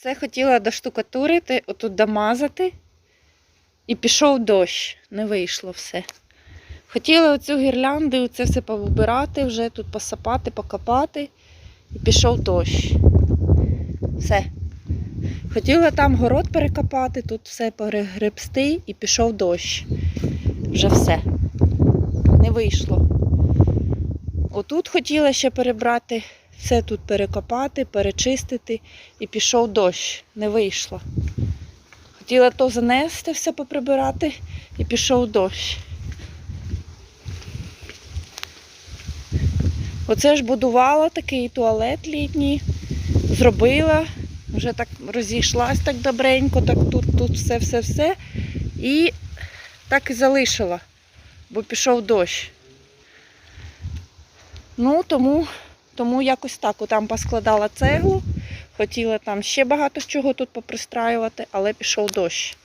Це хотіла доштукатурити, отут домазати. І пішов дощ. Не вийшло все. Хотіла оцю гірлянду, оце все повибирати, вже тут посапати, покопати. І пішов дощ. Все. Хотіла там город перекопати, тут все перегребсти і пішов дощ. Вже все. Не вийшло. Отут хотіла ще перебрати, все тут перекопати, перечистити і пішов дощ. Не вийшло. Хотіла то занести, все поприбирати і пішов дощ. Оце ж будувала такий туалет літній, зробила, вже так розійшлась так добренько, так тут, тут все, все, все. І так і залишила, бо пішов дощ. Ну, тому, тому якось так. там поскладала цеглу, хотіла там ще багато чого тут попристраювати, але пішов дощ.